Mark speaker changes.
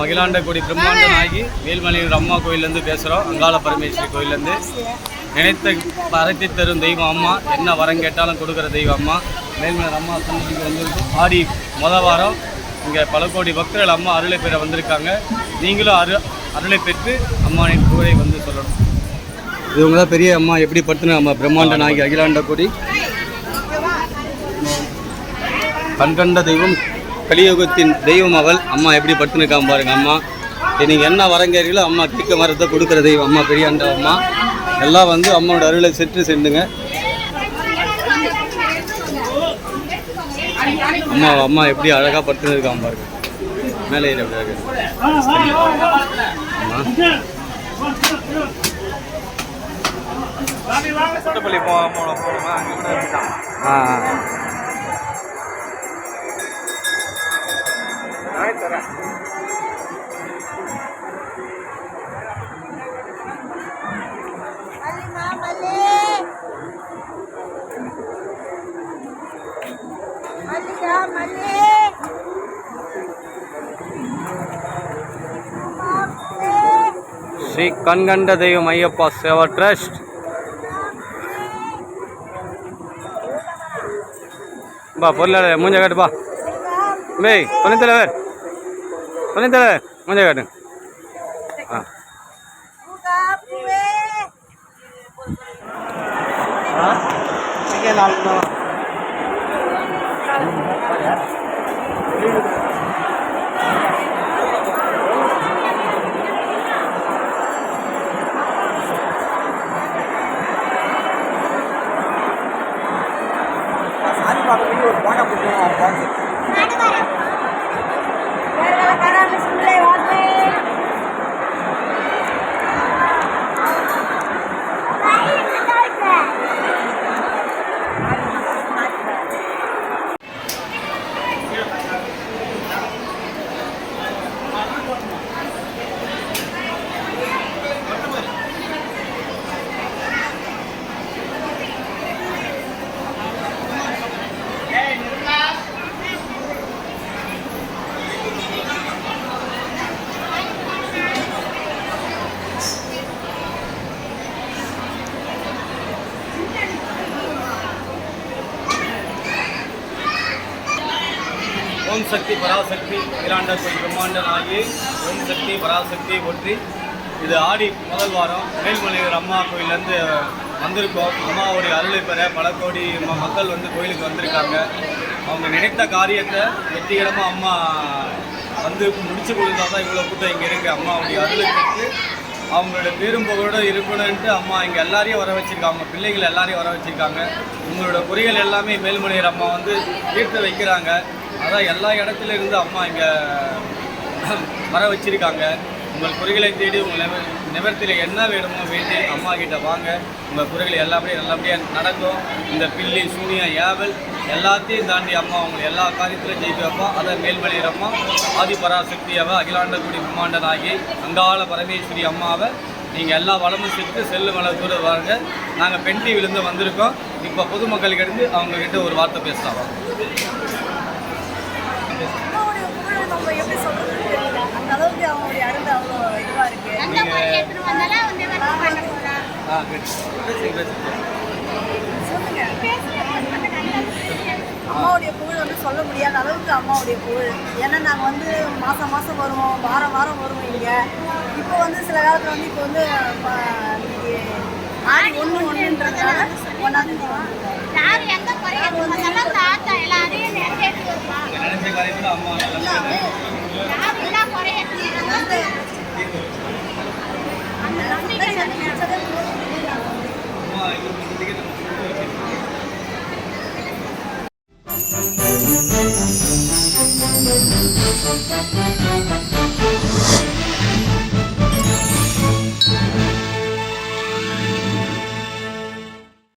Speaker 1: மகிழாண்டகுடி பிரம்மாண்ட நாயகி வேல்மலையூர் அம்மா கோயிலேருந்து பேசுகிறோம் அங்காள பரமேஸ்வரி கோயிலேருந்து நினைத்த வரத்தை தரும் தெய்வம் அம்மா. என்ன வரம் கேட்டாலும் கொடுக்குற தெய்வம் அம்மா. மேல்மலையூர் அம்மா சன்னதிக்கு வந்திருக்கோம் ஆடி முத வாரம் இங்கே பல கோடி பக்தர்கள் அம்மா அருளை பெற வந்திருக்காங்க. நீங்களும் அரு அருளை பெற்று அம்மாவின் புகழை வந்து சொல்லணும். இவங்க தான் பெரிய அம்மா எப்படி படுத்துன அம்மா? பிரம்மாண்ட நாயகி அகிலாண்ட கோடி கண்கண்ட தெய்வம் கலியுகத்தின் தெய்வம் அவள். அம்மா எப்படி படுத்துனுக்காம பாருங்க அம்மா. நீங்கள் என்ன வரங்கேறீங்களோ அம்மா கேட்க மரத்தை கொடுக்குற தெய்வம். அம்மா பெரியாண்ட அம்மா. எல்லாம் வந்து அம்மாவோட அருளை சென்று சென்றுங்க அம்மா அம்மா எப்படி அழகாக படுத்துன்னு இருக்காம பாருங்க. மேலே ஏறி அப்படியே அம்மா. ஆ. ஸ்ரீ கண்கண்ட தெய்வம் ஐயப்பா சேவா ட்ரஸ்ட். பா பொருளாளர் மூஞ்ச காட்டு பா. மேய் துணைத் தலைவர் துணைத் தலைவர் மூஞ்ச காட்டு. ஆ.
Speaker 2: பூகா பூவே
Speaker 3: இங்கே
Speaker 1: ஓம் சக்தி பராசக்தி அகிலாண்ட கோயில் ஆகி ஓம் சக்தி பராசக்தி ஒற்றி இது ஆடி முதல் வாரம் மேல்மலையூர் அம்மா கோயிலேருந்து வந்திருக்கோம். அம்மாவுடைய அருளை பெற பல கோடி மக்கள் வந்து கோயிலுக்கு வந்திருக்காங்க. அவங்க நினைத்த காரியத்தை வெற்றிகரமாக அம்மா வந்து முடிச்சு கொடுத்தா தான் இவ்வளோ கூட்டம் இங்கே இருக்குது அம்மாவுடைய அருளை பெற்று அவங்களோட பேரும் புகழோடு இருக்கணும்ன்ட்டு அம்மா இங்கே எல்லாரையும் வர வச்சுருக்காங்க. பிள்ளைகள் எல்லாரையும் வர வச்சிருக்காங்க. உங்களோட குறைகள் எல்லாமே மேல்மலையர் அம்மா வந்து தீர்த்து வைக்கிறாங்க. அதான் எல்லா இடத்துல இருந்து அம்மா இங்கே வர வச்சிருக்காங்க. உங்கள் குறைகளை தேடி உங்கள் நிவ நிவர்த்தியில் என்ன வேணுமோ வேண்டி அம்மா கிட்ட வாங்க. உங்கள் குறைகளை எல்லாப்படியும் நல்லபடியாக நடக்கும். இந்த பில்லி சூனியம் ஏவல் எல்லாத்தையும் தாண்டி அம்மா அவங்க எல்லா காரியத்திலும் ஜெயிக்க வைப்பா. அதை மேல்மலையர் அம்மா ஆதிபராசக்தி அகிலாண்டகுடி பிரம்மாண்டனாகி அங்காள பரமேஸ்வரி அம்மாவை நீங்கள் எல்லா வளமும் சேர்த்து செல்லு வளத்தோடு வாங்க நாங்கள் பெண் டிவிலேருந்து வந்திருக்கோம். இப்போ பொதுமக்களுக்கு அவங்கக்கிட்ட ஒரு வார்த்தை பேசலாம் வாங்க.
Speaker 2: அம்மாவுடைய புகழை நம்ம எப்படி சொல்றதுன்னு தெரியல அந்த அளவுக்கு அவங்களுடைய அருள் அவ்வளோ இதுவா இருக்கு.
Speaker 4: எந்த பொருள் எடுத்துட்டு வந்தாலும் வந்து வந்து பண்ண போறா.
Speaker 1: ஆ பேசுங்க பேசுங்க
Speaker 2: சொல்லுங்க. அம்மாவுடைய புகழ் வந்து சொல்ல முடியாத அளவுக்கு அம்மாவுடைய புகழ். ஏன்னா நாங்கள் வந்து மாதம் மாதம் வருவோம் வாரம் வாரம் வருவோம் இங்கே. இப்போ வந்து சில காலத்தில் வந்து இப்போ வந்து ஆடி ஒன்று ஒன்றுன்றதுனால ஒன்றாம் தேதி
Speaker 1: Música